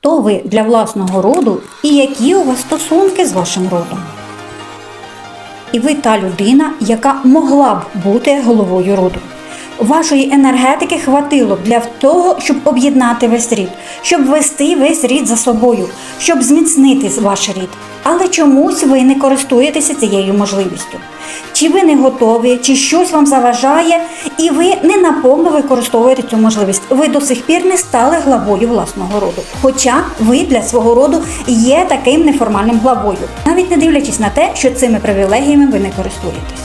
хто ви для власного роду і які у вас стосунки з вашим родом. І ви та людина, яка могла б бути головою роду. Вашої енергетики хватило б для того, щоб об'єднати весь рід, щоб вести весь рід за собою, щоб зміцнити ваш рід. Але чомусь ви не користуєтеся цією можливістю. Чи ви не готові, чи щось вам заважає, і ви не наповно використовуєте цю можливість. Ви до сих пір не стали главою власного роду. Хоча ви для свого роду є таким неформальним главою, навіть не дивлячись на те, що цими привілегіями ви не користуєтесь.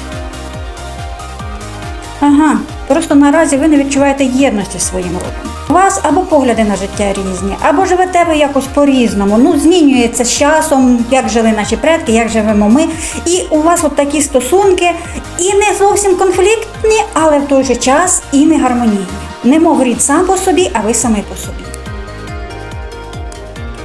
Ага, просто наразі ви не відчуваєте єдності зі своїм родом. У вас або погляди на життя різні, або живете ви якось по-різному. Ну, змінюється з часом, як жили наші предки, як живемо ми. І у вас от такі стосунки, і не зовсім конфліктні, але в той же час і не гармонійні. Немов рід сам по собі, а ви самі по собі.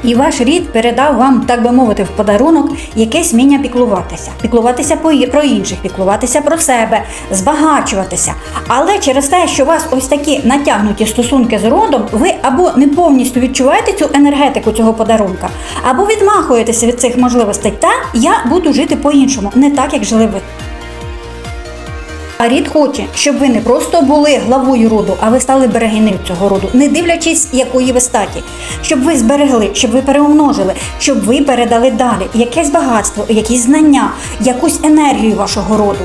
І ваш рід передав вам, так би мовити, в подарунок якесь вміння піклуватися, піклуватися про інших, піклуватися про себе, збагачуватися. Але через те, що у вас ось такі натягнуті стосунки з родом, ви або не повністю відчуваєте цю енергетику цього подарунка, або відмахуєтеся від цих можливостей. Та я буду жити по-іншому, не так, як жили ви. А рід хоче, щоб ви не просто були главою роду, а ви стали берегинею цього роду, не дивлячись, якої ви статі, щоб ви зберегли, щоб ви переумножили, щоб ви передали далі якесь багатство, якісь знання, якусь енергію вашого роду.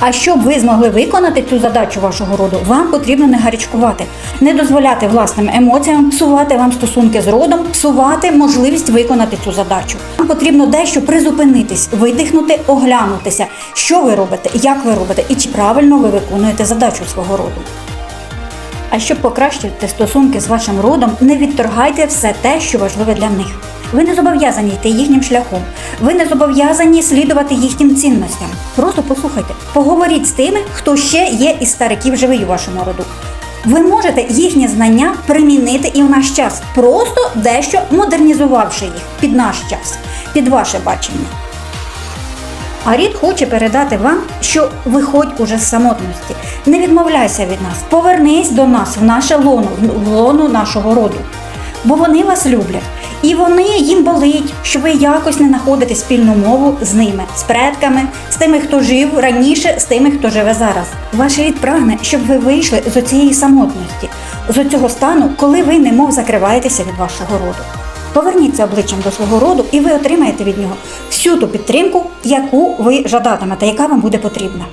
А щоб ви змогли виконати цю задачу вашого роду, вам потрібно не гарячкувати, не дозволяти власним емоціям псувати вам стосунки з родом, псувати можливість виконати цю задачу. Вам потрібно дещо призупинитись, видихнути, оглянутися, що ви робите, як ви робите і чи правильно ви виконуєте задачу свого роду. А щоб покращити стосунки з вашим родом, не відторгайте все те, що важливе для них. Ви не зобов'язані йти їхнім шляхом. Ви не зобов'язані слідувати їхнім цінностям. Просто послухайте, поговоріть з тими, хто ще є із стариків живий у вашому роду. Ви можете їхні знання примінити і в наш час, просто дещо модернізувавши їх під наш час, під ваше бачення. А рід хоче передати вам, що виходь уже з самотності. Не відмовляйся від нас, повернись до нас в наше лоно, в лоно нашого роду. Бо вони вас люблять. І вони їм болить, що ви якось не знаходите спільну мову з ними, з предками, з тими, хто жив раніше, з тими, хто живе зараз. Ваш рід прагне, щоб ви вийшли з цієї самотності, з цього стану, коли ви немов закриваєтеся від вашого роду. Поверніться обличчям до свого роду, і ви отримаєте від нього всю ту підтримку, яку ви жадатимете, яка вам буде потрібна.